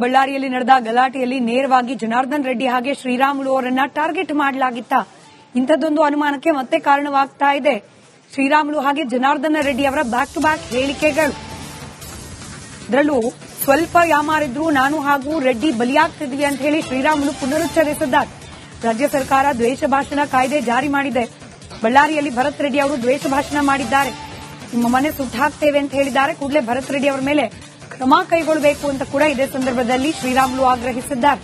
ಬಳ್ಳಾರಿಯಲ್ಲಿ ನಡೆದ ಗಲಾಟೆಯಲ್ಲಿ ನೇರವಾಗಿ ಜನಾರ್ದನ್ ರೆಡ್ಡಿ ಹಾಗೆ ಶ್ರೀರಾಮುಲು ಅವರನ್ನ ಟಾರ್ಗೆಟ್ ಮಾಡಲಾಗಿತ್ತ. ಇಂಥದ್ದೊಂದು ಅನುಮಾನಕ್ಕೆ ಮತ್ತೆ ಕಾರಣವಾಗ್ತಾ ಇದೆ. ಶ್ರೀರಾಮುಲು ಹಾಗೆ ಜನಾರ್ದನ ರೆಡ್ಡಿ ಅವರ ಬ್ಯಾಕ್ ಟು ಬ್ಯಾಕ್ ಹೇಳಿಕೆಗಳು. ಅದರಲ್ಲೂ ಸ್ವಲ್ಪ ಯಾಮಾರಿದ್ರು ನಾನು ಹಾಗೂ ರೆಡ್ಡಿ ಬಲಿಯಾಗ್ತಿದ್ವಿ ಅಂತ ಹೇಳಿ ಶ್ರೀರಾಮುಲು ಪುನರುಚ್ಚರಿಸಿದ್ದಾರೆ. ರಾಜ್ಯ ಸರ್ಕಾರ ದ್ವೇಷ ಭಾಷಣ ಕಾಯ್ದೆ ಜಾರಿ ಮಾಡಿದೆ. ಬಳ್ಳಾರಿಯಲ್ಲಿ ಭರತ್ ರೆಡ್ಡಿ ಅವರು ದ್ವೇಷ ಭಾಷಣ ಮಾಡಿದ್ದಾರೆ. ನಿಮ್ಮ ಮನೆ ಸುಟ್ಟಾಕ್ತೇವೆ ಅಂತ ಹೇಳಿದ್ದಾರೆ. ಕೂಡಲೇ ಭರತ್ ರೆಡ್ಡಿ ಅವರ ಮೇಲೆ ಕ್ರಮ ಕೈಗೊಳ್ಳಬೇಕು ಅಂತ ಕೂಡ ಇದೇ ಸಂದರ್ಭದಲ್ಲಿ ಶ್ರೀರಾಮುಲು ಆಗ್ರಹಿಸಿದ್ದಾರೆ.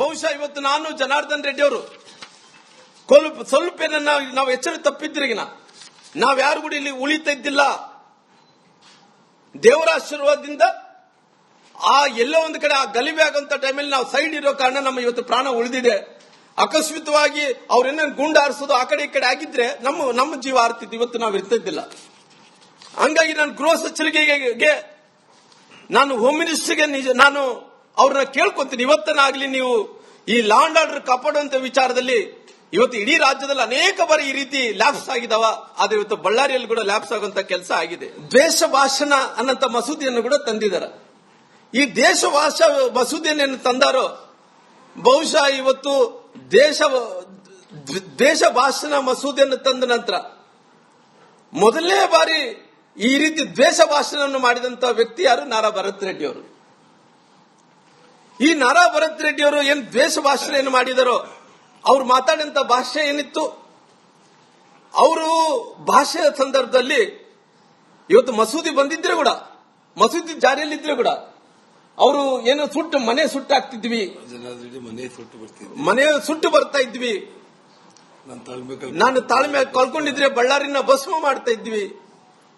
ಬಹುಶಃ ಇವತ್ತು ನಾನು ಜನಾರ್ದನ್ ರೆಡ್ಡಿ ಅವರು ಸ್ವಲ್ಪ ನಾವು ಎಚ್ಚರ ತಪ್ಪಿದ್ರಿಗಿನ ನಾವು ಯಾರು ಕೂಡ ಇಲ್ಲಿ ಉಳಿತಾ ಇದ್ದಿಲ್ಲ. ದೇವರ ಆಶೀರ್ವಾದದಿಂದ ಆ ಎಲ್ಲೋ ಒಂದು ಕಡೆ ಆ ಗಲಿಬೆ ಆಗುವಂತ ಟೈಮಲ್ಲಿ ನಾವು ಸೈಡ್ ಇರೋ ಕಾರಣ ನಮ್ಮ ಇವತ್ತು ಪ್ರಾಣ ಉಳಿದಿದೆ. ಅಕಸ್ಮಿತವಾಗಿ ಅವ್ರೇನ ಗುಂಡಾರಿಸೋದು ಆ ಕಡೆ ಈ ಕಡೆ ಆಗಿದ್ರೆ ನಮ್ಮ ನಮ್ಮ ಜೀವ ಆರ್ತಿತ್ತು ಇವತ್ತು ನಾವು ಇರ್ತಿದ್ದಿಲ್ಲ. ಹಂಗಾಗಿ ನಾನು ಗೃಹ ಸಚಿವರಿಗೆ, ನಾನು ಹೋಮ್ ಮಿನಿಸ್ಟರ್ಗೆ ನಿಜ, ನಾನು ಅವ್ರನ್ನ ಕೇಳ್ಕೊತೀನಿ. ಇವತ್ತನಾಗ್ಲಿ ನೀವು ಈ ಲಾ ಅಂಡ್ ಆರ್ಡರ್ ಕಾಪಾಡುವಂತ ವಿಚಾರದಲ್ಲಿ ಇವತ್ತು ಇಡೀ ರಾಜ್ಯದಲ್ಲಿ ಅನೇಕ ಬಾರಿ ಈ ರೀತಿ ಲ್ಯಾಬ್ಸ್ ಆಗಿದಾವ. ಆದ್ರೆ ಇವತ್ತು ಬಳ್ಳಾರಿಯಲ್ಲಿ ಕೂಡ ಲ್ಯಾಬ್ಸ್ ಆಗುವಂತ ಕೆಲಸ ಆಗಿದೆ. ದ್ವೇಷ ಭಾಷಣ ಅನ್ನಂತ ಮಸೂದೆಯನ್ನು ಕೂಡ ತಂದಿದ್ದಾರೆ ಈ ದೇಶ ಭಾಷಾ ಮಸೂದೆಯನ್ನು ತಂದಾರೋ, ಬಹುಶಃ ಇವತ್ತು ದೇಶ ದೇಶ ಭಾಷಣ ಮಸೂದೆಯನ್ನು ತಂದ ನಂತರ ಮೊದಲನೇ ಬಾರಿ ಈ ರೀತಿ ದ್ವೇಷ ಭಾಷಣವನ್ನು ಮಾಡಿದಂತ ವ್ಯಕ್ತಿ ಯಾರು? ನಾರಾ ಭರತ್ ರೆಡ್ಡಿ ಅವರು ಈ ನಾರಾ ಭರತ್ ರೆಡ್ಡಿ ಅವರು ಏನ್ ದ್ವೇಷ ಭಾಷಣ ಏನು ಮಾಡಿದಾರೋ, ಅವ್ರು ಮಾತಾಡಿದಂತ ಭಾಷೆ ಏನಿತ್ತು? ಅವರು ಭಾಷೆಯ ಸಂದರ್ಭದಲ್ಲಿ ಇವತ್ತು ಮಸೂದಿ ಬಂದಿದ್ರೆ ಕೂಡ, ಮಸೂದಿ ಜಾರಿಯಲ್ಲಿದ್ರೆ ಕೂಡ ಅವರು ಏನು ಸುಟ್ಟು ಮನೆ ಸುಟ್ಟು ಹಾಕ್ತಿದ್ವಿ ಮನೆ ಸುಟ್ಟು ಬರ್ತಿದ್ವಿ. ಮನೆ ಸುಟ್ಟು ಬರ್ತಾ ಇದ್ವಿ. ನಾನು ತಾಳ್ಮೆ ಕಲ್ಕೊಂಡಿದ್ರೆ ಬಳ್ಳಾರಿನ ಭಸ್ಮ ಮಾಡ್ತಾ ಇದ್ವಿ.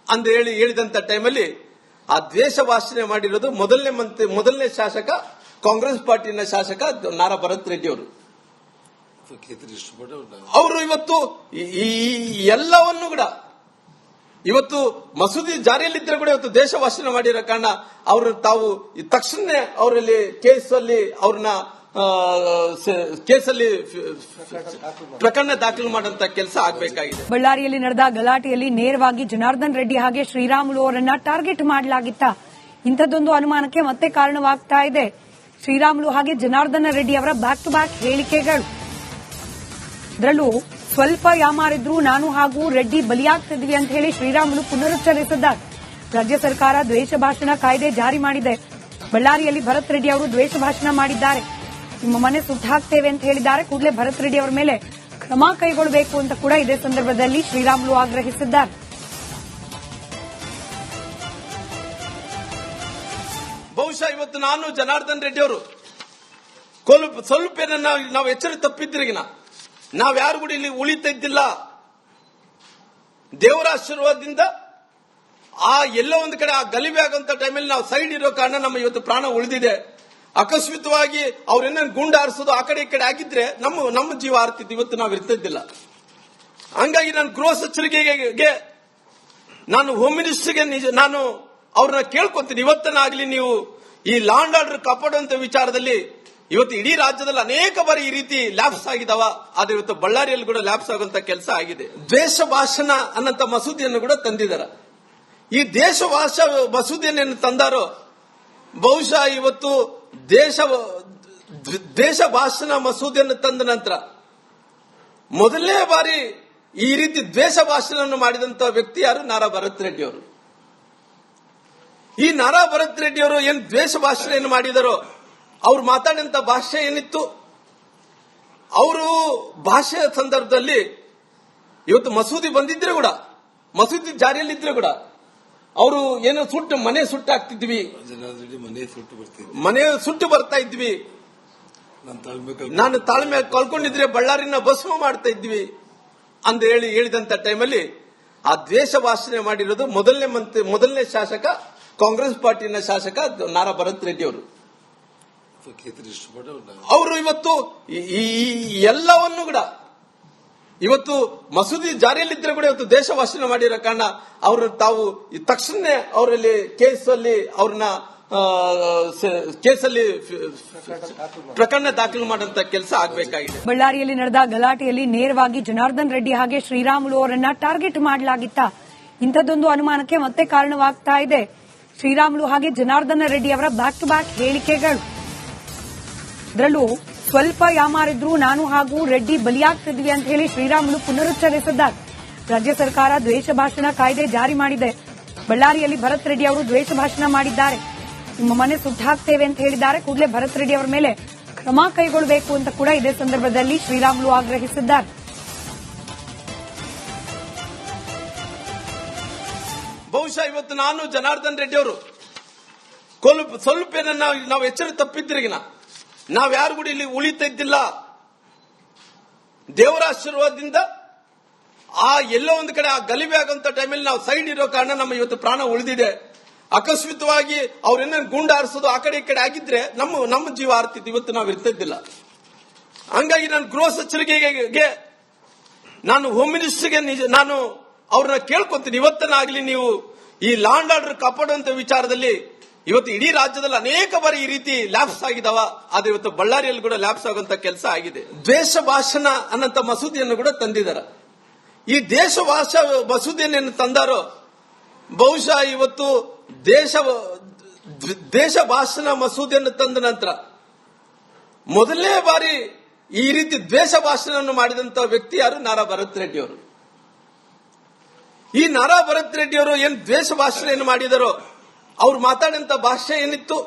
ಅಂತ ಹೇಳಿ ಹೇಳಿದಂತ ಟೈಮಲ್ಲಿ ಆ ದ್ವೇಷ ಭಾಷಣೆ ಮಾಡಿರೋದು ಮೊದಲನೇ ಮಂತ್ರಿ ಮೊದಲನೇ ಶಾಸಕ ಕಾಂಗ್ರೆಸ್ ಪಾರ್ಟಿನ ಶಾಸಕ ನಾರಾ ಭರತ್ ರೆಡ್ಡಿ ಅವರು. ಅವರು ಇವತ್ತು ಈ ಎಲ್ಲವನ್ನು ಕೂಡ ಇವತ್ತು ಮಸೂದಿ ಜಾರಿಯಲ್ಲಿದ್ದರೆ ಕೂಡ ಇವತ್ತು ದೇಶ ವಾಸನ ಮಾಡಿರೋ ಕಾರಣ ಅವರು ತಾವು ತಕ್ಷಣ ಅವರಲ್ಲಿ ಕೇಸಲ್ಲಿ ಅವ್ರನ್ನ ಕೇಸಲ್ಲಿ ಪ್ರಕರಣ ದಾಖಲು ಮಾಡುವಂತ ಕೆಲಸ ಆಗಬೇಕಾಗಿದೆ. ಬಳ್ಳಾರಿಯಲ್ಲಿ ನಡೆದ ಗಲಾಟೆಯಲ್ಲಿ ನೇರವಾಗಿ ಜನಾರ್ದನ್ ರೆಡ್ಡಿ ಹಾಗೆ ಶ್ರೀರಾಮುಲು ಅವರನ್ನ ಟಾರ್ಗೆಟ್ ಮಾಡಲಾಗಿತ್ತ. ಇಂಥದ್ದೊಂದು ಅನುಮಾನಕ್ಕೆ ಮತ್ತೆ ಕಾರಣವಾಗ್ತಾ ಇದೆ. ಶ್ರೀರಾಮುಲು ಹಾಗೆ ಜನಾರ್ದನ ರೆಡ್ಡಿ ಅವರ ಬ್ಯಾಕ್ ಟು ಬ್ಯಾಕ್ ಹೇಳಿಕೆಗಳು. ಅದರಲ್ಲೂ ಸ್ವಲ್ಪ ಯಾಮಾರಿದ್ರು ನಾನು ಹಾಗೂ ರೆಡ್ಡಿ ಬಲಿಯಾಗ್ತಿದ್ವಿ ಅಂತ ಹೇಳಿ ಶ್ರೀರಾಮುಲು ಪುನರುಚ್ಚರಿಸಿದ್ದಾರೆ. ರಾಜ್ಯ ಸರ್ಕಾರ ದ್ವೇಷ ಭಾಷಣ ಕಾಯ್ದೆ ಜಾರಿ ಮಾಡಿದೆ. ಬಳ್ಳಾರಿಯಲ್ಲಿ ಭರತ್ ರೆಡ್ಡಿ ಅವರು ದ್ವೇಷ ಭಾಷಣ ಮಾಡಿದ್ದಾರೆ. ನಿಮ್ಮ ಮನೆ ಸುಟ್ಟಾಕ್ತೇವೆ ಅಂತ ಹೇಳಿದ್ದಾರೆ. ಕೂಡಲೇ ಭರತ್ ರೆಡ್ಡಿ ಅವರ ಮೇಲೆ ಕ್ರಮ ಕೈಗೊಳ್ಳಬೇಕು ಅಂತ ಕೂಡ ಇದೇ ಸಂದರ್ಭದಲ್ಲಿ ಶ್ರೀರಾಮುಲು ಆಗ್ರಹಿಸಿದ್ದಾರೆ. ಬಹುಶಃ ಇವತ್ತು ನಾನು ಜನಾರ್ದನ್ ರೆಡ್ಡಿ ಅವರು ಸ್ವಲ್ಪ ನಾವು ಎಚ್ಚರ ತಪ್ಪಿದ್ರಿಗಿನ ನಾವ್ ಯಾರು ಕೂಡ ಇಲ್ಲಿ ಉಳಿತಿದ್ದಿಲ್ಲ. ದೇವರ ಆಶೀರ್ವಾದದಿಂದ ಆ ಎಲ್ಲೋ ಒಂದು ಕಡೆ ಆ ಗಲಿಬೆ ಆಗಂತ ಟೈಮಲ್ಲಿ ನಾವು ಸೈಡ್ ಇರೋ ಕಾರಣ ನಮ್ಮ ಇವತ್ತು ಪ್ರಾಣ ಉಳಿದಿದೆ. ಅಕಸ್ಮಿತವಾಗಿ ಅವ್ರೇನ ಗುಂಡು ಆರಿಸೋದು ಆ ಕಡೆ ಈ ಕಡೆ ಆಗಿದ್ರೆ ನಮ್ಮ ನಮ್ಮ ಜೀವ ಆರ್ತಿತ್ತು, ಇವತ್ತು ನಾವು ಇರ್ತಿದ್ದಿಲ್ಲ. ಹಂಗಾಗಿ ನಾನು ಗೃಹ ಸಚಿವರಿಗೆ ನಾನು ಹೋಮ್ ಮಿನಿಸ್ಟರ್ಗೆ ನಿಜ, ನಾನು ಅವ್ರನ್ನ ಕೇಳ್ಕೊಂತೀನಿ. ಇವತ್ತನಾಗ್ಲಿ ನೀವು ಈ ಲಾಂಡ್ ಆರ್ಡರ್ ಕಾಪಾಡುವಂತ ವಿಚಾರದಲ್ಲಿ ಇವತ್ತು ಇಡೀ ರಾಜ್ಯದಲ್ಲಿ ಅನೇಕ ಬಾರಿ ಈ ರೀತಿ ಲ್ಯಾಬ್ಸ್ ಆಗಿದಾವ. ಆದ್ರೆ ಇವತ್ತು ಬಳ್ಳಾರಿಯಲ್ಲಿ ಕೂಡ ಲ್ಯಾಬ್ಸ್ ಆಗುವಂತ ಕೆಲಸ ಆಗಿದೆ. ದ್ವೇಷ ಭಾಷಣ ಅನ್ನಂತ ಮಸೂದೆಯನ್ನು ಕೂಡ ತಂದಿದ್ದಾರೆ. ಈ ದೇಶ ಭಾಷಾ ಮಸೂದೆಯನ್ನು ತಂದಾರೋ, ಬಹುಶಃ ಇವತ್ತು ದೇಶ ದೇಶ ಭಾಷಣ ಮಸೂದೆಯನ್ನು ತಂದ ನಂತರ, ಮೊದಲನೇ ಬಾರಿ ಈ ರೀತಿ ದ್ವೇಷ ಭಾಷಣವನ್ನು ಮಾಡಿದಂತ ವ್ಯಕ್ತಿ ಯಾರು? ನಾರಾ ಭರತ್ ರೆಡ್ಡಿ ಅವರು. ಈ ನಾರಾ ಭರತ್ ರೆಡ್ಡಿ ಅವರು ಏನ್ ದ್ವೇಷ ಭಾಷಣೆಯನ್ನು ಮಾಡಿದಾರೋ ಅವ್ರು ಮಾತಾಡಿದಂತ ಭಾಷೆ ಏನಿತ್ತು? ಅವರು ಭಾಷೆಯ ಸಂದರ್ಭದಲ್ಲಿ ಇವತ್ತು ಮಸೂದಿ ಬಂದಿದ್ರೆ ಕೂಡ, ಮಸೂದಿ ಜಾರಿಯಲ್ಲಿದ್ರೆ ಕೂಡ, ಅವರು ಏನೋ ಸುಟ್ಟು ಮನೆ ಸುಟ್ಟು ಬರ್ತಿದ್ವಿ ಮನೆ ಸುಟ್ಟು ಬರ್ತಾ ಇದ್ವಿ. ನಾನು ತಾಳ್ಮೆ ಕಳ್ಕೊಂಡಿದ್ರೆ ಬಳ್ಳಾರಿನ ಭಸ್ಮ ಮಾಡ್ತಾ ಇದ್ವಿ ಅಂತ ಹೇಳಿ ಹೇಳಿದಂತ ಟೈಮಲ್ಲಿ ಆ ದ್ವೇಷ ಭಾಷಣೆ ಮಾಡಿರೋದು ಮೊದಲನೇ ಮಂತ್ರಿ, ಮೊದಲನೇ ಶಾಸಕ, ಕಾಂಗ್ರೆಸ್ ಪಾರ್ಟಿನ ಶಾಸಕ ನಾರಾ ಭರತ್ ರೆಡ್ಡಿ ಅವರು. ಅವರು ಇವತ್ತು ಈ ಎಲ್ಲವನ್ನು ಕೂಡ ಇವತ್ತು ಮಸೂದಿ ಜಾರಿಯಲ್ಲಿದ್ದರೆ ಕೂಡ ಇವತ್ತು ದೇಶ ವಾಸನೆ ಮಾಡಿರೋ ಕಾರಣ ಅವರು ತಾವು ತಕ್ಷಣ ಅವರಲ್ಲಿ ಕೇಸಲ್ಲಿ ಅವ್ರನ್ನ ಕೇಸಲ್ಲಿ ಪ್ರಕರಣ ದಾಖಲು ಮಾಡುವಂತ ಕೆಲಸ ಆಗಬೇಕಾಗಿದೆ. ಬಳ್ಳಾರಿಯಲ್ಲಿ ನಡೆದ ಗಲಾಟೆಯಲ್ಲಿ ನೇರವಾಗಿ ಜನಾರ್ದನ್ ರೆಡ್ಡಿ ಹಾಗೆ ಶ್ರೀರಾಮುಲು ಅವರನ್ನ ಟಾರ್ಗೆಟ್ ಮಾಡಲಾಗಿತ್ತ. ಇಂಥದ್ದೊಂದು ಅನುಮಾನಕ್ಕೆ ಮತ್ತೆ ಕಾರಣವಾಗ್ತಾ ಇದೆ. ಶ್ರೀರಾಮುಲು ಹಾಗೆ ಜನಾರ್ದನ ರೆಡ್ಡಿ ಅವರ ಬ್ಯಾಕ್ ಟು ಬ್ಯಾಕ್ ಹೇಳಿಕೆಗಳು. ಅದರಲ್ಲೂ ಸ್ವಲ್ಪ ಯಾಮಾರಿದ್ರು ನಾನು ಹಾಗೂ ರೆಡ್ಡಿ ಬಲಿಯಾಗ್ತಿದ್ವಿ ಅಂತ ಹೇಳಿ ಶ್ರೀರಾಮುಲು ಪುನರುಚ್ಚರಿಸಿದ್ದಾರೆ. ರಾಜ್ಯ ಸರ್ಕಾರ ದ್ವೇಷ ಭಾಷಣ ಕಾಯ್ದೆ ಜಾರಿ ಮಾಡಿದೆ. ಬಳ್ಳಾರಿಯಲ್ಲಿ ಭರತ್ ರೆಡ್ಡಿ ಅವರು ದ್ವೇಷ ಭಾಷಣ ಮಾಡಿದ್ದಾರೆ. ನಿಮ್ಮ ಮನೆ ಸುಟ್ಟಾಕ್ತೇವೆ ಅಂತ ಹೇಳಿದ್ದಾರೆ. ಕೂಡಲೇ ಭರತ್ ರೆಡ್ಡಿ ಅವರ ಮೇಲೆ ಕ್ರಮ ಕೈಗೊಳ್ಳಬೇಕು ಅಂತ ಕೂಡ ಇದೇ ಸಂದರ್ಭದಲ್ಲಿ ಶ್ರೀರಾಮುಲು ಆಗ್ರಹಿಸಿದ್ದಾರೆ. ಬಹುಶಃ ಇವತ್ತು ನಾನು ಜನಾರ್ದನ್ ರೆಡ್ಡಿ ಅವರು ಸ್ವಲ್ಪ ನಾವು ಎಚ್ಚರ ತಪ್ಪಿದ್ರಿಗಿನ ನಾವ್ ಯಾರು ಕೂಡ ಇಲ್ಲಿ ಉಳಿತಾ ಇದ್ದಿಲ್ಲ. ದೇವರ ಆಶೀರ್ವಾದದಿಂದ ಆ ಎಲ್ಲೋ ಒಂದು ಕಡೆ ಆ ಗಲಿಬೆ ಆಗುವಂತ ಟೈಮಲ್ಲಿ ನಾವು ಸೈಡ್ ಇರೋ ಕಾರಣ ನಮ್ಮ ಇವತ್ತು ಪ್ರಾಣ ಉಳಿದಿದೆ. ಅಕಸ್ಮಿತವಾಗಿ ಏನೇನು ಗುಂಡ ಆರಿಸೋದು ಆ ಕಡೆ ಈ ಕಡೆ ಆಗಿದ್ರೆ ನಮ್ಮ ನಮ್ಮ ಜೀವ ಆರ್ತಿತ್ತು. ಇವತ್ತು ನಾವು ಇರ್ತಿದ್ದಿಲ್ಲ ಹಂಗಾಗಿ ನಾನು ಗೃಹ ಸಚಿವರಿಗೆ, ನಾನು ಹೋಮ್ ಮಿನಿಸ್ಟರ್ಗೆ ನಾನು ಅವ್ರನ್ನ ಕೇಳ್ಕೊಂತೀನಿ. ಇವತ್ತನಾಗ್ಲಿ ನೀವು ಈ ಲ್ಯಾಂಡ್ ಆರ್ಡರ್ ಕಾಪಾಡುವಂತ ವಿಚಾರದಲ್ಲಿ ಇವತ್ತು ಇಡೀ ರಾಜ್ಯದಲ್ಲಿ ಅನೇಕ ಬಾರಿ ಈ ರೀತಿ ಲ್ಯಾಬ್ಸ್ ಆಗಿದಾವ. ಆದ್ರೆ ಇವತ್ತು ಬಳ್ಳಾರಿಯಲ್ಲಿ ಕೂಡ ಲ್ಯಾಬ್ಸ್ ಆಗುವಂತ ಕೆಲಸ ಆಗಿದೆ. ದ್ವೇಷ ಭಾಷಣ ಅನ್ನಂತ ಮಸೂದೆಯನ್ನು ಕೂಡ ತಂದಿದ್ದಾರೆ. ಈ ದೇಶ ಭಾಷ ಮಸೂದೆಯನ್ನು ತಂದಾರೋ, ಬಹುಶಃ ಇವತ್ತು ದೇಶ ದೇಶ ಭಾಷಣ ಮಸೂದೆಯನ್ನು ತಂದ ನಂತರ ಮೊದಲನೇ ಬಾರಿ ಈ ರೀತಿ ದ್ವೇಷ ಭಾಷಣವನ್ನು ಮಾಡಿದಂತ ವ್ಯಕ್ತಿ ಯಾರು? ನಾರಾ ಭರತ್ ರೆಡ್ಡಿ ಅವರು ಈ ನಾರಾ ಭರತ್ ರೆಡ್ಡಿ ಅವರು ಏನ್ ದ್ವೇಷ ಭಾಷಣೆಯನ್ನು ಮಾಡಿದರೋ ಅವ್ರು ಮಾತಾಡಿದಂತ ಭಾಷೆ ಏನಿತ್ತು?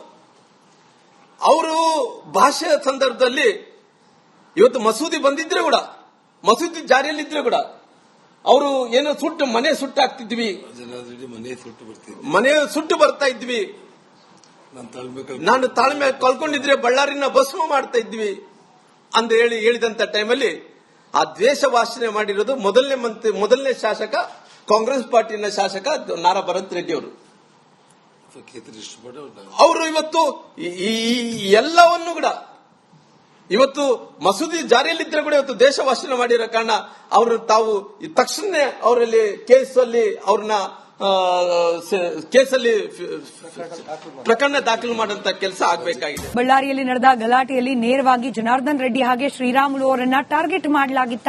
ಅವರು ಭಾಷೆಯ ಸಂದರ್ಭದಲ್ಲಿ ಇವತ್ತು ಮಸೂದಿ ಬಂದಿದ್ರೆ ಕೂಡ ಮಸೂದಿ ಜಾರಿಯಲ್ಲಿದ್ರೆ ಕೂಡ ಅವರು ಏನು ಸುಟ್ಟು ಮನೆ ಸುಟ್ಟಾಗ್ತಿದ್ವಿ ಮನೆ ಸುಟ್ಟು ಬರ್ತಿದ್ವಿ. ಮನೆ ಸುಟ್ಟು ಬರ್ತಾ ಇದ್ವಿ. ನಾನು ತಾಳ್ಮೆ ಕಳ್ಕೊಂಡಿದ್ರೆ ಬಳ್ಳಾರಿನ ಭಸ್ಮ ಮಾಡ್ತಾ ಇದ್ವಿ ಅಂತ ಹೇಳಿ ಹೇಳಿದಂತ ಟೈಮಲ್ಲಿ ಆ ದ್ವೇಷ ಭಾಷಣೆ ಮಾಡಿರೋದು ಮೊದಲನೇ ಮಂತ್ರಿ ಮೊದಲನೇ ಶಾಸಕ ಕಾಂಗ್ರೆಸ್ ಪಾರ್ಟಿನ ಶಾಸಕ ನಾರಾ ಭರತ್ ರೆಡ್ಡಿ ಅವರು. ಅವರು ಇವತ್ತು ಈ- ಎಲ್ಲವನ್ನು ಕೂಡ ಇವತ್ತು ಮಸೂದಿ ಜಾರಿಯಲ್ಲಿದ್ದರೆ ಕೂಡ ಇವತ್ತು ದೇಶ ವಾಸನೆ ಮಾಡಿರೋ ಕಾರಣ ಅವರು ತಾವು ತಕ್ಷಣ ಅವರಲ್ಲಿ ಕೇಸಲ್ಲಿ ಅವ್ರನ್ನ ಕೇಸಲ್ಲಿ ಪ್ರಕರಣ ದಾಖಲು ಮಾಡುವಂತ ಕೆಲಸ ಆಗಬೇಕಾಗಿದೆ. ಬಳ್ಳಾರಿಯಲ್ಲಿ ನಡೆದ ಗಲಾಟೆಯಲ್ಲಿ ನೇರವಾಗಿ ಜನಾರ್ದನ್ ರೆಡ್ಡಿ ಹಾಗೆ ಶ್ರೀರಾಮುಲು ಅವರನ್ನ ಟಾರ್ಗೆಟ್ ಮಾಡಲಾಗಿತ್ತ.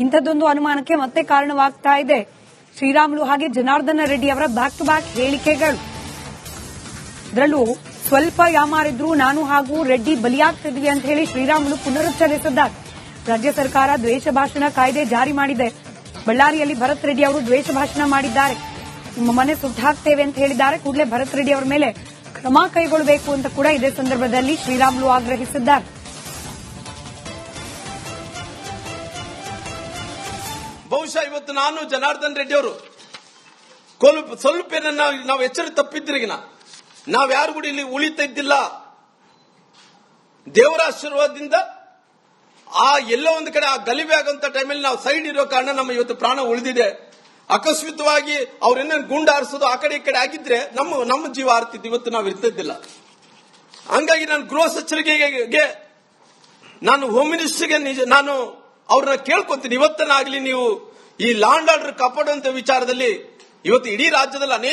ಇಂಥದ್ದೊಂದು ಅನುಮಾನಕ್ಕೆ ಮತ್ತೆ ಕಾರಣವಾಗ್ತಾ ಇದೆ. ಶ್ರೀರಾಮುಲು ಹಾಗೆ ಜನಾರ್ದನ ರೆಡ್ಡಿ ಅವರ ಬ್ಯಾಕ್ ಟು ಬ್ಯಾಕ್ ಹೇಳಿಕೆಗಳು. ಅದರಲ್ಲೂ ಸ್ವಲ್ಪ ಯಾಮಾರಿದ್ರು ನಾನು ಹಾಗೂ ರೆಡ್ಡಿ ಬಲಿಯಾಗ್ತಿದ್ವಿ ಅಂತ ಹೇಳಿ ಶ್ರೀರಾಮುಲು ಪುನರುಚ್ಚರಿಸಿದ್ದಾರೆ. ರಾಜ್ಯ ಸರ್ಕಾರ ದ್ವೇಷ ಭಾಷಣ ಕಾಯ್ದೆ ಜಾರಿ ಮಾಡಿದೆ. ಬಳ್ಳಾರಿಯಲ್ಲಿ ಭರತ್ ರೆಡ್ಡಿ ಅವರು ದ್ವೇಷ ಭಾಷಣ ಮಾಡಿದ್ದಾರೆ. ನಿಮ್ಮ ಮನೆ ಸುಟ್ಟಾಕ್ತೇವೆ ಅಂತ ಹೇಳಿದ್ದಾರೆ. ಕೂಡಲೇ ಭರತ್ ರೆಡ್ಡಿ ಅವರ ಮೇಲೆ ಕ್ರಮ ಕೈಗೊಳ್ಳಬೇಕು ಅಂತ ಕೂಡ ಇದೇ ಸಂದರ್ಭದಲ್ಲಿ ಶ್ರೀರಾಮುಲು ಆಗ್ರಹಿಸಿದ್ದಾರೆ. ಬಹುಶಃ ಇವತ್ತು ನಾನು ಜನಾರ್ದನ್ ರೆಡ್ಡಿ ಅವರು ಸ್ವಲ್ಪ ನಾವು ಎಚ್ಚರ ತಪ್ಪಿದ್ರಿಗಿನ ನಾವ್ ಯಾರು ಕೂಡ ಇಲ್ಲಿ ಉಳಿತಿದ್ದಿಲ್ಲ ದೇವರ ಆಶೀರ್ವಾದದಿಂದ ಆ ಎಲ್ಲೋ ಒಂದು ಕಡೆ ಆ ಗಲಿಬೆ ಆಗಂತ ಟೈಮಲ್ಲಿ ನಾವು ಸೈಡ್ ಇರೋ ಕಾರಣ ನಮ್ಮ ಇವತ್ತು ಪ್ರಾಣ ಉಳಿದಿದೆ. ಅಕಸ್ಮಿತವಾಗಿ ಅವ್ರೇನ ಗುಂಡಾರಿಸೋದು ಆ ಕಡೆ ಈ ಕಡೆ ಆಗಿದ್ರೆ ನಮ್ಮ ನಮ್ಮ ಜೀವ ಆರ್ತಿದ್ದು ಇವತ್ತು ನಾವು ಇರ್ತಿದ್ದಿಲ್ಲ ಹಂಗಾಗಿ ನಾನು ಗೃಹ ಸಚಿವರಿಗೆ ನಾನು ಹೋಮ್ ಮಿನಿಸ್ಟರ್ಗೆ ನಿಜ ನಾನು ಅವ್ರನ್ನ ಕೇಳ್ಕೊತೀನಿ. ಇವತ್ತನಾಗ್ಲಿ ನೀವು ಈ ಲಾಂಡ್ ಆರ್ಡರ್ ಕಾಪಾಡುವಂತ ವಿಚಾರದಲ್ಲಿ ಇವತ್ತು ಇಡೀ ರಾಜ್ಯದಲ್ಲಿ ಅನೇಕ